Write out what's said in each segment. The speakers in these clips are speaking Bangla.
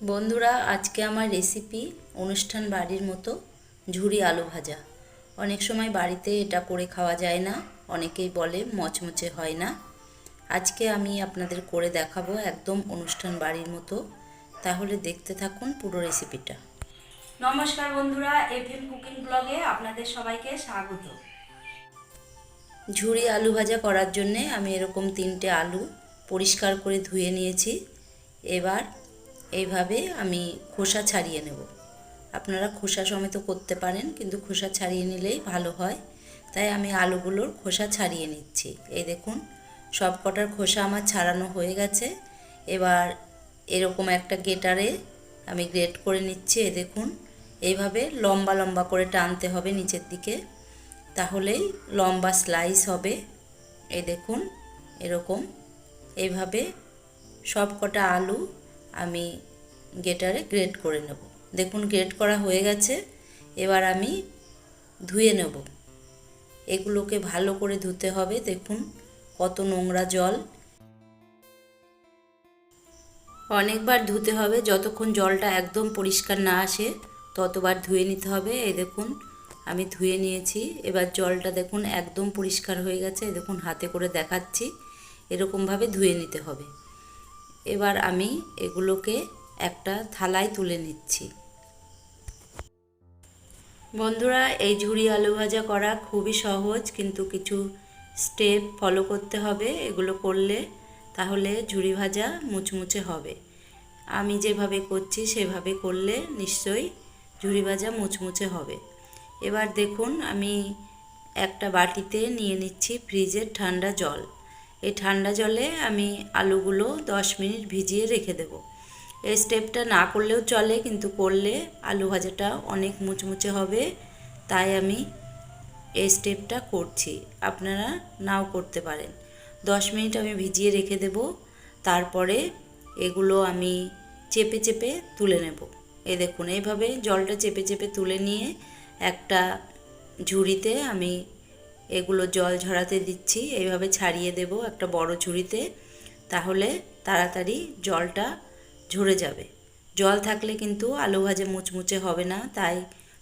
বন্ধুরা আজকে আমার রেসিপি অনুষ্ঠান বাড়ির মতো ঝুরি আলু ভাজা। অনেক সময় বাড়িতে এটা করে খাওয়া যায় না অনেকেই বলে মচমচে হয় না। আজকে আমি আপনাদের করে দেখাবো একদম অনুষ্ঠান বাড়ির মতো। তাহলে দেখতে থাকুন পুরো রেসিপিটা নমস্কার বন্ধুরা এফএম কুকিং ব্লগে আপনাদের সবাইকে স্বাগত। ঝুরি আলু ভাজা করার জন্যে আমি এরকম তিনটে আলু পরিষ্কার করে ধুয়ে নিয়েছি। এবার এইভাবে আমি খোসা ছাড়িয়ে নেব। আপনারা খোসা সমেত করতে পারেন, কিন্তু খোসা ছাড়িয়ে নিলেই ভালো হয়। তাই আমি আলুগুলোর খোসা ছাড়িয়ে নিচ্ছি। এই দেখুন সব কটার খোসা আমার ছাড়ানো হয়ে গেছে। এবার এরকম একটা গেটারে আমি গ্রেট করে নিচ্ছি এ দেখুন। এইভাবে লম্বা লম্বা করে টানতে হবে নিচের দিকে। তাহলেই লম্বা স্লাইস হবে। এই দেখুন, এরকম। এইভাবে সব কটা আলু আমি গেটারে গ্রেট করে নেব। দেখুন, গ্রেট করা হয়ে গেছে। এবার আমি ধুয়ে নেব। এগুলোকে ভালো করে ধুতে হবে। দেখুন, কত নোংরা জল। অনেকবার ধুতে হবে। যতক্ষণ জলটা একদম পরিষ্কার না আসে, ততবার ধুয়ে নিতে হবে। এই দেখুন, আমি ধুয়ে নিয়েছি। এবার জলটা দেখুন, একদম পরিষ্কার হয়ে গেছে। দেখুন, হাতে করে দেখাচ্ছি। এরকমভাবে ধুয়ে নিতে হবে। এবার আমি এগুলোকে একটা থালায় তুলে নিচ্ছি। বন্ধুরা, এই ঝুড়ি আলু ভাজা করা খুবই সহজ, কিন্তু কিছু স্টেপ ফলো করতে হবে। এগুলো করলে তাহলে ঝুড়ি ভাজা মুচমুচে হবে। আমি যেভাবে করছি, সেভাবে করলে নিশ্চয়ই ঝুড়ি ভাজা মুচমুচে হবে। এবার দেখুন, আমি একটা বাটিতে নিয়ে নিচ্ছি ফ্রিজের ঠান্ডা জল। এই ঠান্ডা জলে আমি আলুগুলো দশ মিনিট ভিজিয়ে রেখে দেব। এই স্টেপটা না করলেও চলে, কিন্তু করলে আলু ভাজাটা অনেক মুচমুচে হবে। তাই আমি এই স্টেপটা করছি। আপনারা নাও করতে পারেন। দশ মিনিট আমি ভিজিয়ে রেখে দেব। তারপরে এগুলো আমি চেপে চেপে তুলে নেব। এই দেখুন, এইভাবে জলটা চেপে চেপে তুলে নিয়ে একটা ঝুড়িতে আমি এগুলো জল ঝরাতে দিচ্ছি। এইভাবে ছাড়িয়ে দেব একটা বড় ঝুড়িতে। তাহলে তাড়াতাড়ি জলটা ঝরে যাবে। জল থাকলে কিন্তু আলু ভাজা মুচমুচে হবে না, তাই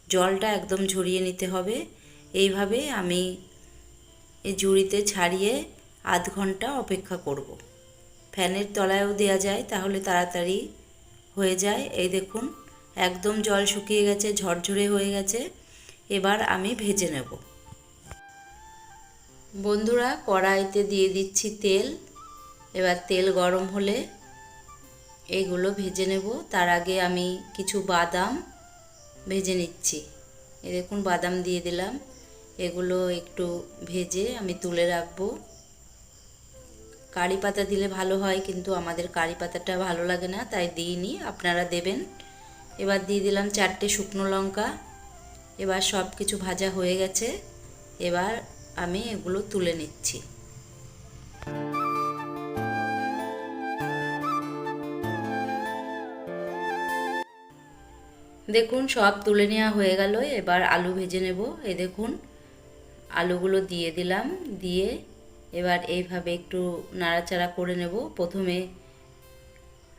জলটা একদম ঝরিয়ে নিতে হবে। এইভাবে আমি এই ঝুড়িতে ছাড়িয়ে আধ ঘণ্টা অপেক্ষা করব। ফ্যানের তলায়ও দেওয়া যায়, তাহলে তাড়াতাড়ি হয়ে যায়। এই দেখুন, একদম জল শুকিয়ে গেছে, ঝরঝরে হয়ে গেছে। এবার আমি ভেজে নেব। বন্ধুরা, কড়াইতে দিয়ে দিচ্ছি তেল। এবার তেল গরম হলে এগুলো ভেজে নেব। তার আগে আমি কিছু বাদাম ভেজে নিচ্ছি। এ দেখুন, বাদাম দিয়ে দিলাম। এগুলো একটু ভেজে আমি তুলে রাখব। কারি পাতা দিলে ভালো হয়, কিন্তু আমাদের কারি পাতাটা ভালো লাগে না, তাই দিইনি। আপনারা দেবেন। এবার দিয়ে দিলাম চারটে শুকনো লঙ্কা। এবার সব কিছু ভাজা হয়ে গেছে। এবার আমি এগুলো তুলে নিচ্ছি। দেখুন, সব তুলে নেওয়া হয়ে গেল। এবার আলু ভেজে নেব। এই দেখুন, আলুগুলো দিয়ে দিলাম। দিয়ে এবার এইভাবে একটু নাড়াচাড়া করে নেব। প্রথমে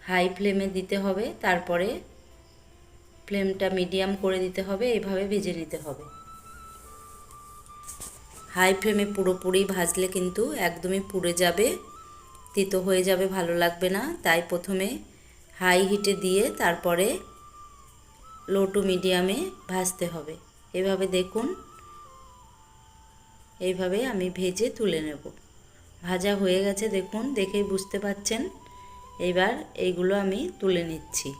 হাই ফ্লেমে দিতে হবে। তারপরে ফ্লেমটা মিডিয়াম করে দিতে হবে। এভাবে ভেজে নিতে হবে। হাই ফ্লেমে পুরোপুরি ভাজলে কিন্তু একদমই পুড়ে যাবে, তিতো হয়ে যাবে, ভালো লাগবে না। তাই প্রথমে হাই হিটে দিয়ে তারপরে লো টু মিডিয়ামে ভাজতে হবে। এভাবে দেখুন। এইভাবে আমি ভেজে তুলে নেব। ভাজা হয়ে গেছে দেখুন, দেখেই বুঝতে পাচ্ছেন। এবার এইগুলো আমি তুলে নিচ্ছি।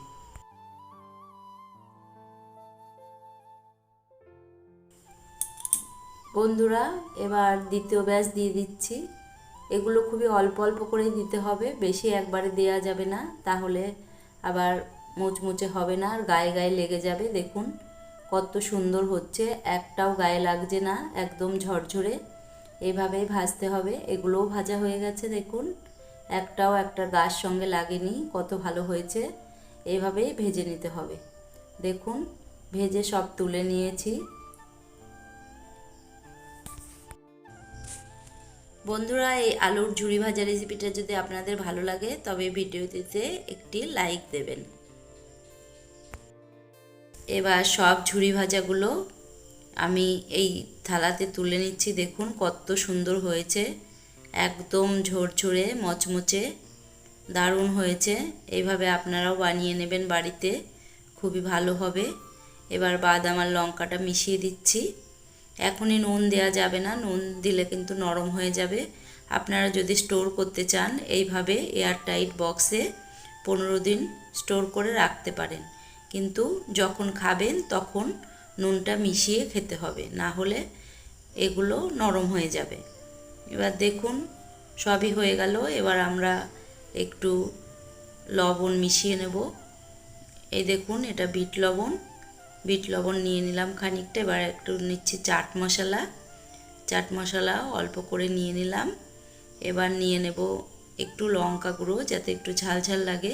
বন্ধুরা, এবার দ্বিতীয় ব্যাচ দিয়ে দিচ্ছি। এগুলো খুবই অল্প অল্প করেই দিতে হবে, বেশি একবারে দেওয়া যাবে না। তাহলে আবার মুচমুচে হবে না, আর গায়ে গায়ে লেগে যাবে। দেখুন কত সুন্দর হচ্ছে, একটাও গায়ে লাগছে না, একদম ঝরঝরে। এইভাবেই ভাজতে হবে, এগুলোও ভাজা হয়ে গেছে, দেখুন। একটাও একটা গাছ সঙ্গে লাগেনি, কত ভালো হয়েছে। এইভাবেই ভেজে নিতে হবে। দেখুন, ভেজে সব তুলে নিয়েছি। বন্ধুরা, এই আলুর ঝুড়ি ভাজা রেসিপিটা যদি আপনাদের ভালো লাগে, তবে ভিডিওটিতে একটি লাইক দেবেন। এবার সব ঝুরি ভাজাগুলো আমি এই থালাতে তুলে নিচ্ছি। দেখুন কত সুন্দর হয়েছে। একদম ঝরঝরে, মচমচে, দারুণ হয়েছে। এইভাবে আপনারাও বানিয়ে নেবেন বাড়িতে। খুবই ভালো হবে। এবার বাদাম আর লঙ্কাটা মিশিয়ে দিচ্ছি। এখনই নুন দেওয়া যাবে না। নুন দিলে কিন্তু নরম হয়ে যাবে। আপনারা যদি স্টোর করতে চান, এইভাবে এয়ারটাইট বক্সে পনেরো দিন স্টোর করে রাখতে পারেন। কিন্তু যখন খাবেন তখন নুনটা মিশিয়ে খেতে হবে, না হলে এগুলো নরম হয়ে যাবে। এবার দেখুন, সবই হয়ে গেল। এবার আমরা একটু লবণ মিশিয়ে নেব। এই দেখুন, এটা বিট লবণ। বিট লবণ নিয়ে নিলাম খানিকটা। এবার একটু নিচ্ছি চাট মশলা। চাট মশলা অল্প করে নিয়ে নিলাম। এবার নিয়ে নেব একটু লঙ্কা গুঁড়ো যাতে একটু ঝাল ঝাল লাগে।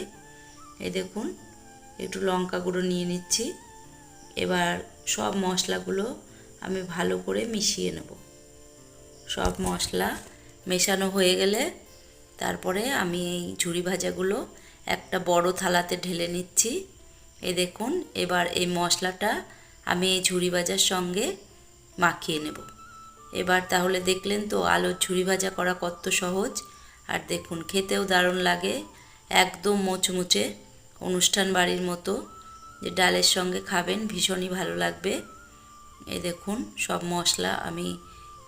এই দেখুন একটু লঙ্কা গুঁড়ো নিয়ে নিচ্ছি। এবার সব মশলাগুলো আমি ভালো করে মিশিয়ে নেব। সব মশলা মেশানো হয়ে গেলে তারপরে আমি এই ঝুড়ি ভাজাগুলো একটা বড় থালাতে ঢেলে নিচ্ছি। এ দেখুন, এবার এই মশলাটা আমি এই ঝুড়ি ভাজার সঙ্গে মাখিয়ে নেব। এবার তাহলে দেখলেন তো আলুর ঝুড়ি ভাজা করা কত সহজ। আর দেখুন, খেতেও দারুণ লাগে। একদম মুচমুচে অনুষ্ঠান বাড়ির মতো যে ডালের সঙ্গে খাবেন, ভীষণই ভালো লাগবে। এ দেখুন, সব মশলা আমি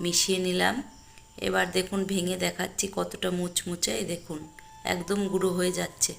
মিশিয়ে নিলাম। এবার দেখুন, ভেঙে দেখাচ্ছি কতটা মুচমুচে, এই দেখুন, একদম গুঁড়ো হয়ে যাচ্ছে।